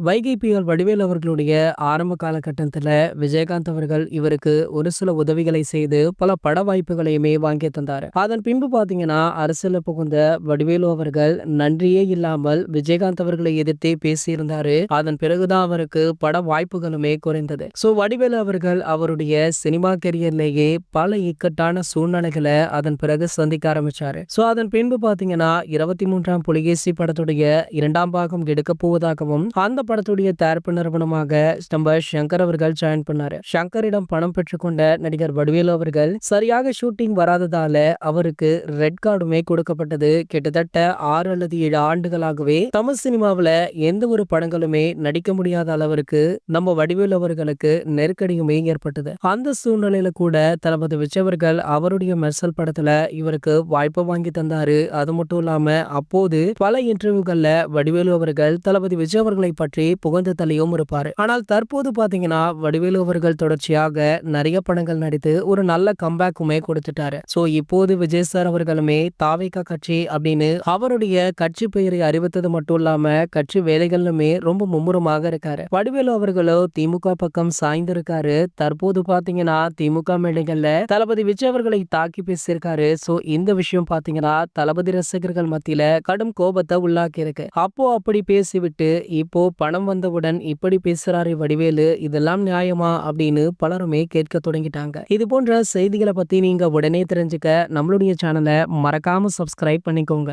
வைகை புயல் வடிவேல் அவர்களுடைய ஆரம்ப காலகட்டத்தில் விஜயகாந்த் அவர்கள் இவருக்கு ஒரு சில உதவிகளை செய்து பல பட வாய்ப்புகளையுமே வாங்கி தந்தார். அதன் பின்பு பாத்தீங்கன்னா அரசியல புகுந்த வடிவேலு அவர்கள் நன்றியே இல்லாமல் விஜயகாந்த் அவர்களை எதிர்த்தே பேசியிருந்தாரு. அதன் பிறகுதான் அவருக்கு பட வாய்ப்புகளுமே குறைந்தது. சோ வடிவேலு அவர்கள் அவருடைய சினிமா கெரியர்லேயே பல இக்கட்டான சூழ்நிலைகளை அதன் பிறகு சந்திக்க ஆரம்பிச்சாரு. சோ அதன் பின்பு பாத்தீங்கன்னா இருபத்தி மூன்றாம் புலிகேசி படத்துடைய இரண்டாம் பாகம் எடுக்க போவதாகவும் அந்த படத்துடைய தயாரிப்பு நிறுவனமாக நம்ம சங்கர் அவர்கள் ஜாயின் பண்ணாரு. சங்கரிடம் பணம் பெற்றுக்கொண்ட நடிகர் வடிவேலு அவர்கள் சரியாக ஷூட்டிங் வராததால அவருக்கு ரெட் கார்டுமே கொடுக்கப்பட்டது. கிட்டத்தட்ட ஆறு அல்லது ஏழு ஆண்டுகளாகவே தமிழ் சினிமாவுல எந்த ஒரு படங்களுமே நடிக்க முடியாத அளவிற்கு நம்ம வடிவேலு அவர்களுக்கு நெருக்கடியுமே ஏற்பட்டது. அந்த சூழ்நிலையில கூட தளபதி விஜயவர்கள் அவருடைய மெர்சல் படத்துல இவருக்கு வாய்ப்பு வாங்கி தந்தாரு. அது மட்டும் இல்லாம அப்போது பல இன்டர்வியூகள்ல வடிவேலு அவர்கள் தளபதி விஜய் அவர்களை பற்றி புகழ்ந்து தள்ளியும் இருப்பாரு. ஆனால் தற்போது பாத்தீங்கன்னா வடிவேலு அவர்கள் தொடர்ச்சியாக நிறைய படங்கள் நடித்து ஒரு நல்ல கம்பேக்குமே கொடுத்துட்டாரு. சோ இப்போது விஜய் சார் அவர்களுமே தாவேகா கட்சி அப்படின்னு அவருடைய கட்சி பெயரை அறிவித்தது மட்டும் இல்லாம கட்சி வேலைகளுமே ரொம்ப மும்முரமாக இருக்காரு. வடிவேலு அவர்களோ திமுக பக்கம் சாய்ந்திருக்காரு. தற்போது பாத்தீங்கன்னா திமுக மேடைகள்ல தளபதி விஜய் அவர்களை தாக்கி பேசியிருக்காரு. சோ இந்த விஷயம் பாத்தீங்கன்னா தளபதி ரசிகர்கள் மத்தியில கடும் கோபத்தை உள்ளாக்கி இருக்கு அப்போ அப்படி பேசிவிட்டு இப்போ பணம் வந்தவுடன் இப்படி பேசுறாரு வடிவேலு இதெல்லாம் நியாயமா? அப்படின்னு பலருமே கேட்க தொடங்கிட்டாங்க. இது போன்ற செய்திகளை பத்தி நீங்க உடனே தெரிஞ்சுக்க நம்மளுடைய சேனலை மறக்காம சப்ஸ்கிரைப் பண்ணிக்கோங்க.